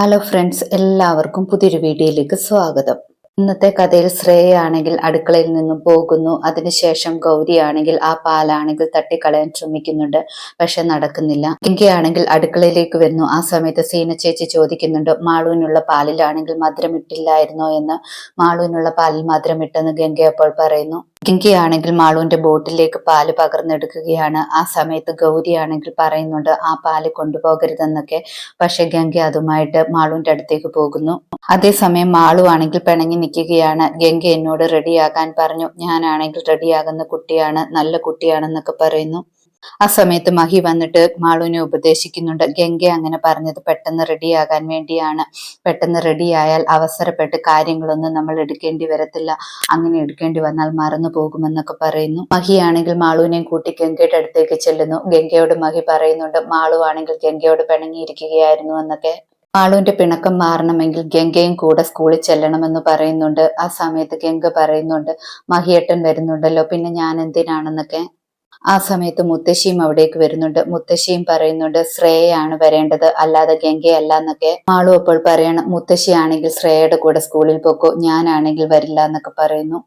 Hello friends എല്ലാവർക്കും പുതിയൊരു വീഡിയോയിലേക്ക് സ്വാഗതം. ഇന്നത്തെ കഥയിൽ ശ്രേയ ആണെങ്കിൽ അടുക്കളയിൽ നിന്നും പോകുന്നു. അതിനുശേഷം ഗൗരിയാണെങ്കിൽ ആ പാലാണെങ്കിൽ തട്ടിക്കളയാൻ ശ്രമിക്കുന്നുണ്ട്. പക്ഷെ നടക്കുന്നില്ല. ഗംഗയാണെങ്കിൽ അടുക്കളയിലേക്ക് വരുന്നു. ആ സമയത്ത് സീന ചേച്ചി ചോദിക്കുന്നുണ്ട് മാളുവിനുള്ള പാലിലാണെങ്കിൽ മധുരമിട്ടില്ലായിരുന്നോ? എന്ന്. മാളുവിനുള്ള പാലിൽ മധുരമിട്ടെന്ന് ഗംഗ അപ്പോൾ പറയുന്നു. ഗംഗയാണെങ്കിൽ മാളുവിന്റെ ബോട്ടിലേക്ക് പാൽ പകർന്നെടുക്കുകയാണ്. ആ സമയത്ത് ഗൗരി ആണെങ്കിൽ പറയുന്നുണ്ട് ആ പാൽ കൊണ്ടുപോകരുതെന്നൊക്കെ. പക്ഷെ ഗംഗ അതുമായിട്ട് മാളുവിന്റെ അടുത്തേക്ക് പോകുന്നു. അതേസമയം മാളു ആണെങ്കിൽ പിണങ്ങി നിൽക്കുകയാണ്. ഗംഗ എന്നോട് റെഡിയാകാൻ പറഞ്ഞു. ഞാനാണെങ്കിൽ റെഡിയാകുന്ന കുട്ടിയാണ് നല്ല കുട്ടിയാണെന്നൊക്കെ പറയുന്നു. ആ സമയത്ത് മഹി വന്നിട്ട് മാളുവിനെ ഉപദേശിക്കുന്നുണ്ട്. ഗംഗ അങ്ങനെ പറഞ്ഞത് പെട്ടെന്ന് റെഡിയാകാൻ വേണ്ടിയാണ്. പെട്ടെന്ന് റെഡിയായാൽ അവസരപ്പെട്ട് കാര്യങ്ങളൊന്നും നമ്മൾ എടുക്കേണ്ടി വരത്തില്ല. അങ്ങനെ എടുക്കേണ്ടി വന്നാൽ മറന്നു പോകുമെന്നൊക്കെ പറയുന്നു. മഹിയാണെങ്കിൽ മാളുവിനെയും കൂട്ടി ഗംഗയുടെ അടുത്തേക്ക് ചെല്ലുന്നു. ഗംഗയോട് മഹി പറയുന്നുണ്ട് മാളു ആണെങ്കിൽ ഗംഗയോട് പിണങ്ങിയിരിക്കുകയായിരുന്നു എന്നൊക്കെ. മാളുവിന്റെ പിണക്കം മാറണമെങ്കിൽ ഗംഗയും കൂടെ സ്കൂളിൽ ചെല്ലണമെന്ന് പറയുന്നുണ്ട്. ആ സമയത്ത് ഗംഗ പറയുന്നുണ്ട് മഹിയേട്ടൻ വരുന്നുണ്ടല്ലോ പിന്നെ ഞാൻ എന്തിനാണെന്നൊക്കെ? ആ സമയത്ത് മുത്തശ്ശിയും അവിടേക്ക് വരുന്നുണ്ട്. മുത്തശ്ശിയും പറയുന്നുണ്ട് ശ്രേയയാണ് വരേണ്ടത്. അല്ലാതെ ഗംഗയല്ല എന്നൊക്കെ മാളു അപ്പോൾ പറയണം മുത്തശ്ശിയാണെങ്കിൽ ശ്രേയയുടെ കൂടെ സ്കൂളിൽ പോക്കോ ഞാനാണെങ്കിൽ വരില്ല എന്നൊക്കെ പറയുന്നു.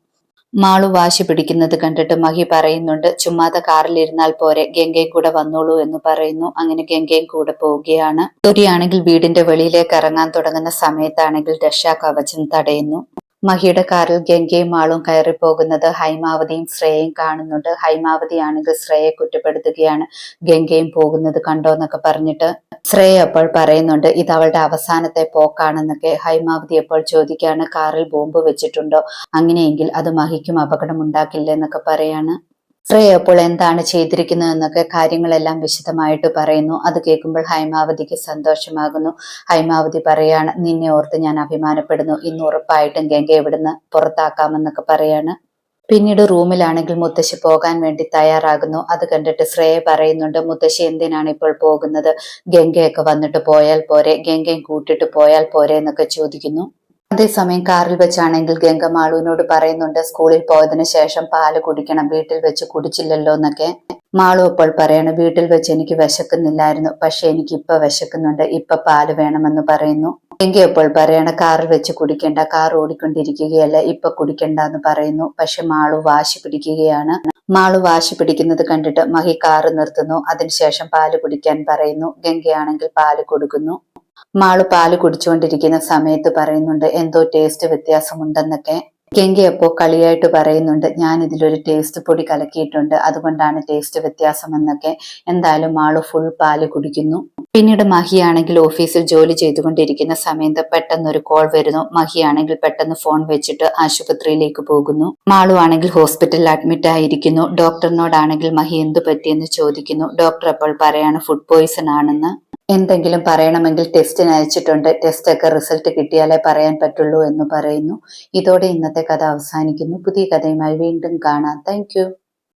മാളു വാശി പിടിക്കുന്നത് കണ്ടിട്ട് മഹി പറയുന്നുണ്ട് ചുമ്മാതെ കാറിലിരുന്നാൽ പോരെ ഗംഗയും കൂടെ വന്നോളൂ എന്ന് പറയുന്നു. അങ്ങനെ ഗംഗയും കൂടെ പോവുകയാണ്. ഗൗരിയാണെങ്കിൽ വീടിന്റെ വെളിയിലേക്ക് ഇറങ്ങാൻ തുടങ്ങുന്ന സമയത്താണെങ്കിൽ രക്ഷാ കവചം തടയുന്നു. മഹിയുടെ കാറിൽ ഗംഗയും ആളും കയറി പോകുന്നത് ഹൈമാവതിയും ശ്രേയയും കാണുന്നുണ്ട്. ഹൈമാവതിയാണെങ്കിൽ ശ്രേയെ കുറ്റപ്പെടുത്തുകയാണ് ഗംഗയും പോകുന്നത് കണ്ടോ എന്നൊക്കെ പറഞ്ഞിട്ട് ശ്രേയ അപ്പോൾ പറയുന്നുണ്ട് ഇത് അവളുടെ അവസാനത്തെ പോക്കാണെന്നൊക്കെ. ഹൈമാവതി അപ്പോൾ ചോദിക്കുകയാണ് കാറിൽ ബോംബ് വെച്ചിട്ടുണ്ടോ? അങ്ങനെയെങ്കിൽ അത് മഹിക്കും അപകടം ഉണ്ടാക്കില്ല എന്നൊക്കെ പറയാണ്. ശ്രേയ അപ്പോൾ എന്താണ് ചെയ്തിരിക്കുന്നതെന്നൊക്കെ കാര്യങ്ങളെല്ലാം വിശദമായിട്ട് പറയുന്നു. അത് കേൾക്കുമ്പോൾ ഹൈമാവതിക്ക് സന്തോഷമാകുന്നു. ഹൈമാവതി പറയാണ് നിന്നെ ഓർത്ത് ഞാൻ അഭിമാനപ്പെടുന്നു. ഇന്ന് ഉറപ്പായിട്ടും ഗംഗ ഇവിടുന്ന് പുറത്താക്കാമെന്നൊക്കെ പറയാണ്. പിന്നീട് റൂമിലാണെങ്കിൽ മുത്തശ്ശി പോകാൻ വേണ്ടി തയ്യാറാകുന്നു. അത് കണ്ടിട്ട് ശ്രേയ പറയുന്നുണ്ട് മുത്തശ്ശി എന്തിനാണ് ഇപ്പോൾ പോകുന്നത്? ഗംഗയൊക്കെ വന്നിട്ട് പോയാൽ പോരെ. ഗംഗയും കൂട്ടിട്ട് പോയാൽ പോരെ എന്നൊക്കെ ചോദിക്കുന്നു. അതേസമയം കാറിൽ വെച്ചാണെങ്കിൽ ഗംഗ മാളുവിനോട് പറയുന്നുണ്ട് സ്കൂളിൽ പോയതിന് ശേഷം പാൽ കുടിക്കണം വീട്ടിൽ വെച്ച് കുടിച്ചില്ലല്ലോ എന്നൊക്കെ. മാളു അപ്പോൾ പറയാണ് വീട്ടിൽ വെച്ച് എനിക്ക് വിശക്കുന്നില്ലായിരുന്നു പക്ഷെ എനിക്ക് ഇപ്പൊ വിശക്കുന്നുണ്ട് ഇപ്പൊ പാൽ വേണമെന്ന് പറയുന്നു. ഗംഗ അപ്പോൾ പറയാണ് കാറിൽ വെച്ച് കുടിക്കേണ്ട കാർ ഓടിക്കൊണ്ടിരിക്കുകയല്ല ഇപ്പൊ കുടിക്കണ്ട എന്ന് പറയുന്നു പക്ഷെ മാളു വാശി പിടിക്കുകയാണ്. മാളു വാശി പിടിക്കുന്നത് കണ്ടിട്ട് മഹി കാറ് നിർത്തുന്നു അതിനുശേഷം പാൽ കുടിക്കാൻ പറയുന്നു ഗംഗയാണെങ്കിൽ പാൽ കൊടുക്കുന്നു. മാൾ പാൽ കുടിച്ചുകൊണ്ടിരിക്കുന്ന സമയത്ത് പറയുന്നുണ്ട് എന്തോ ടേസ്റ്റ് വ്യത്യാസമുണ്ടെന്നൊക്കെ. ഗംഗ അപ്പോ കളിയായിട്ട് പറയുന്നുണ്ട് ഞാൻ ഇതിലൊരു ടേസ്റ്റ് പൊടി കലക്കിയിട്ടുണ്ട് അതുകൊണ്ടാണ് ടേസ്റ്റ് വ്യത്യാസം എന്നൊക്കെ എന്തായാലും മാൾ ഫുൾ പാൽ കുടിക്കുന്നു. പിന്നീട് മഹിയാണെങ്കിൽ ഓഫീസിൽ ജോലി ചെയ്തുകൊണ്ടിരിക്കുന്ന സമയത്ത് പെട്ടെന്ന് ഒരു കോൾ വരുന്നു. മഹിയാണെങ്കിൽ പെട്ടെന്ന് ഫോൺ വെച്ചിട്ട് ആശുപത്രിയിലേക്ക് പോകുന്നു. മാളു ആണെങ്കിൽ ഹോസ്പിറ്റലിൽ അഡ്മിറ്റ് ആയിരിക്കുന്നു. ഡോക്ടറിനോടാണെങ്കിൽ മഹി എന്തു പറ്റിയെന്ന് ചോദിക്കുന്നു. ഡോക്ടർ അപ്പോൾ പറയാണ് ഫുഡ് പോയിസൺ ആണെന്ന്. എന്തെങ്കിലും പറയണമെങ്കിൽ ടെസ്റ്റിന് അയച്ചിട്ടുണ്ട്. ടെസ്റ്റൊക്കെ റിസൾട്ട് കിട്ടിയാലേ പറയാൻ പറ്റുള്ളൂ എന്ന് പറയുന്നു. ഇതോടെ ഇന്നത്തെ കഥ അവസാനിക്കുന്നു. പുതിയ കഥയുമായി വീണ്ടും കാണാം. താങ്ക്